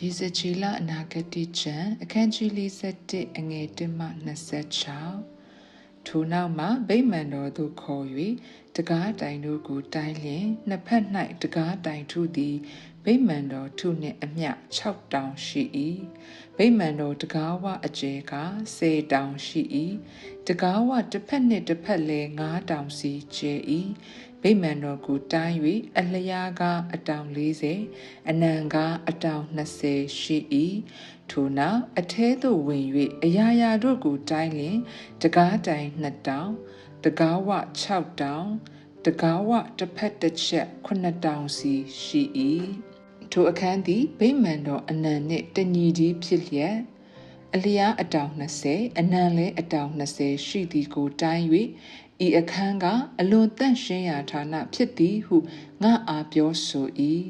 ရေစချီလအနာဂတိကျမ်းအခန်းကြီး41အငယ်1မှ26ထိုနောက်မှဗိမာန်တော်သို့ခေါ်၍တကားတိုင်တို့ကိုတိုင်းလျင်နှစ်ဖက်၌တကားတိုင်ထုသည်ဗိမာန်တော်ထုနှင့်အမျှ6တောင်ရှိ၏ဗိမာန်တော်တကားဝအကျယ်က10တောင်ရှိ၏တကားဝတစ်ဖက်နှင့်တစ်ဖက်လည်း9တောင်စီကျယ်၏ ဗိမာန်တော်ကိုတိုင်း၍အလျားကအတောင်40အနံကအတောင်20ရှိ၏ထိုနောက်အထဲသို့ဝင်၍အရာရာတို့ကိုတိုင်းလျင်တကားတိုင်2တောင်တကားဝ6တောင်တကားဝတစ်ဖက်တစ်ချက်9တောင်စီရှိ၏ထိုအခန်းသည်ဗိမာန်တော်အနံနှင့်တညီကြီးဖြစ်လျက်အလျားအတောင်20အနံလဲအတောင်20ရှိသည်ကိုတိုင်း၍ ဤအခန်းကအလွန်တန့်ရှင်းရာဌာနဖြစ်သည်ဟုငါအားပြောဆို၏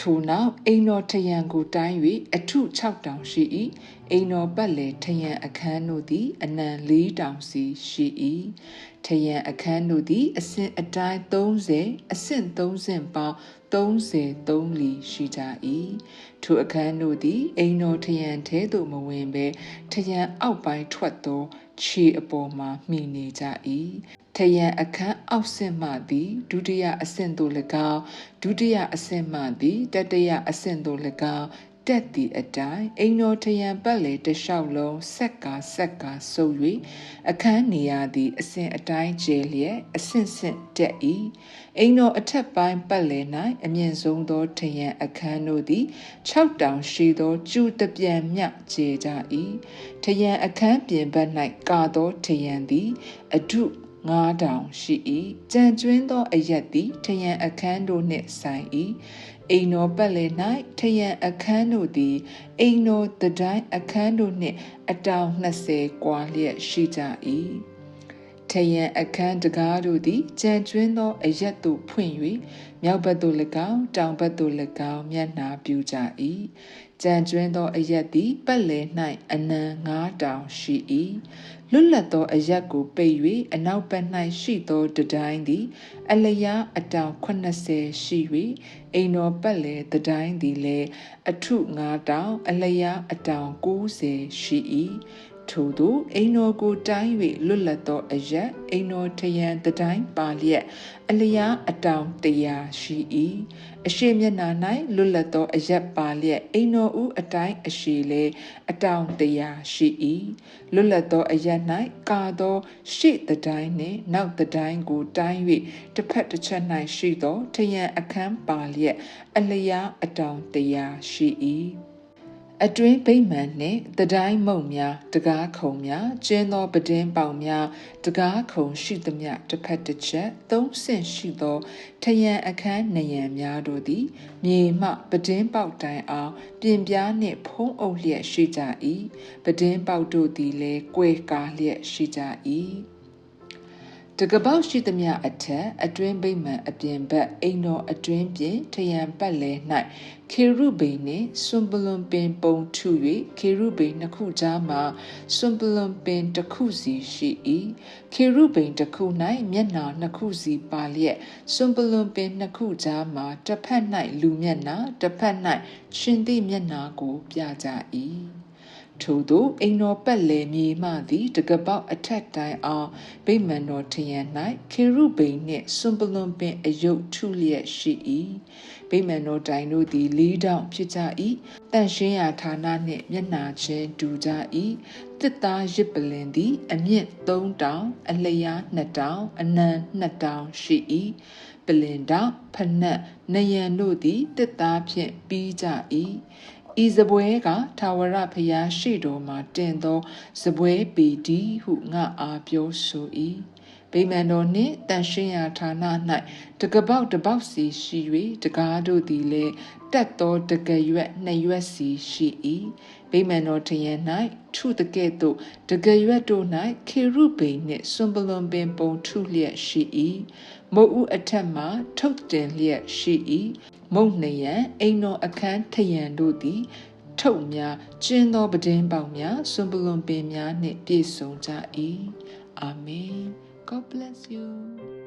ထိုနောက်အိမ်တော်ထယံကိုတိုင်း၍အထု6တောင်ရှိ၏အိမ်တော်ပတ်လေထယံအခန်းတို့သည် အနံ4တောင်စီရှိ၏ထယံအခန်းတို့သည်အစဉ်အတိုင်း30အဆင့်30ပေါင်း33လီရှိကြ၏ထိုအခန်းတို့သည်အိမ်တော်ထယံထဲသို့မဝင်ဘဲထယံအောက်ပိုင်းထွက်သော ခြေအပေါ်မှာမှီနေကြ၏ထယံအခန်းအောက်ဆင့်မှသည်ဒုတိယအဆင့်သို့၎င်းဒုတိယအဆင့်မှသည်တတိယအဆင့်သို့၎င်း တက်သည့်အတိုင်းအိမ်တော်ထရန်ပတ်လေတလျှောက်လုံးဆက်ကာဆက်ကာဆုပ်၍အခန်းနေရာသည်အစဉ်အတိုင်းကျဲလျက်အဆင့်ဆင့်တက်၏အိမ်တော်အထက်ပိုင်းပတ်လေ၌အမြင့်ဆုံးသောထရန်အခန်းတို့သည်6တောင်ရှိသောကျူတပြန်မြကျဲကြ၏ထရန်အခန်းပြင်ဘက်၌ကာသောထရန်သည်အဒုငါးတောင်ရှိ၏ကြံကျွင်းသောအရက်သည်ထယံအခန်းတို့နှင့်ဆိုင်၏ အိမ်တော်ပတ်လည်၌ထယံအခန်းတို့သည် အိမ်တော်တတိုင်းအခန်းတို့နှင့်အတောင်20ကွာလျက်ရှိကြ၏ထယံအခန်းတကားတို့သည်ကြံကျွင်းသောအရက်သို့ဖွင့်၍ မြောက်ဘက်သို့၎င်းတောင်ဘက်သို့၎င်းမျက်နှာပြူကြ၏ကြံကျွင်းသောအရက်သည်ပတ်လည်၌အနံငါးတောင်ရှိ၏လွတ်လပ်သောအရက်ကိုပိတ်၍အနောက်ဘက်၌ရှိသောတတိုင်းသည် အလျားအတောင်80ရှိ၍အိမ်တော်ပတ်လည်တတိုင်းသည်လည်းအထု9တောင်အလျားအတောင်90ရှိ၏ ထို့သောအိမ်တော်ကိုတိုင်း၍လွတ်လပ်သောအရက်အိမ်တော်ထယံတတိုင်းပါလျက်အလျားအတောင်တရာရှိ၏အရှိမျက်နာ၌လွတ်လပ်သောအရက်ပါလျက်အိမ်တော်ဦးအတိုင်းအရှိလေအတောင်တရာရှိ၏လွတ်လပ်သောအရက်၌ကာသောရှေ့တတိုင်းနှင့်နောက်တတိုင်းကိုတိုင်း၍တစ်ဖက်တစ်ချက်၌ရှိသောထယံအခန်းပါလျက်အလျားအတောင်တရာရှိ၏ အတွင်းဗိမှန်နှင့်တတိုင်းမုံများတကားခုံများကျင်းသောပဒင်းပေါင်များတကားခုံရှိသမျှတစ်ဖက်တစ်ချက်သုံးဆင့်ရှိသောထယံအခန်းနယံများတို့သည်မြေမှပဒင်းပေါက်တိုင်အောင်ပြင်ပြားနှင့်ဖုံးအုပ်လျက်ရှိကြ၏ပဒင်းပေါက်တို့သည်လည်းကွဲကားလျက်ရှိကြ၏ တကပေါက်ရှိသမျှအထက်အတွင်းဗိမှန်အပြင်ဘက်အိမ်တော်အတွင်းပြင်ထရံပတ်လဲ၌ခေရုဗိန်နှင့်စွန်ပလွန်ပင်ပုံထု၍ခေရုဗိန်နှစ်ခုကြားမှာစွန်ပလွန်ပင်တစ်ခုစီရှိ၏ခေရုဗိန်တစ်ခု၌မျက်နှာနှစ်ခုစီပါလျက်စွန်ပလွန်ပင်နှစ်ခုကြားမှာတစ်ဖက်၌လူမျက်နှာတစ်ဖက်၌ရှင်သည့်မျက်နှာကိုပြကြ၏ ထို့သောအိမ်တော်ပတ်လည်မြေမှသည်တကပေါက်အထက်တိုင်အောင်ဗိမာန်တော်ထရန်၌ခေရုဗိန်နှင့်စွန်ပလွန်ပင်အယုတ်ထုလျက်ရှိ၏ဗိမာန်တော်တိုင်တို့သည်လေးတောင်ဖြစ်ကြ၏တန်ရှင်းရာဌာနနှင့်မျက်နာချင်းတူကြ၏တစ်သားရစ်ပလင်သည် အမြင့်3တောင်အလျား2တောင်အနံ2တောင်ရှိ၏ပလင်တောင်ဖနက်နယံတို့သည်တစ်သားဖြင့်ပြီးကြ၏ ဤစပွဲကထာဝရဘုရားရှိတော်မှာတင်သောစပွဲပေဒီဟုငါအားပြောဆို၏ ဗိမာန်တော်နှင့်တန်ရှင်းရာဌာန၌တကပေါက်တပေါက်စီရှိ၍တကားတို့သည်လည်းတက်သောတကရွက်နှစ်ရွက်စီရှိ၏ဗိမာန်တော်ထရန်၌ထုတကဲ့သို့တကရွက်တို့၌ခေရုဗိန်နှင့်စွန်ပလွန်ပင်ပုံထုလျက်ရှိ၏မုတ်ဥအထက်မှထုတ်တင်လျက်ရှိ၏မုံနှယံအိမ်တော်အခန်းထယံတို့သည်ထုတ်များကျင်းသောပဒင်းပေါင်များစွန်ပလွန်ပင်များနှင့်ပြည့်စုံကြ၏အာမင် God bless you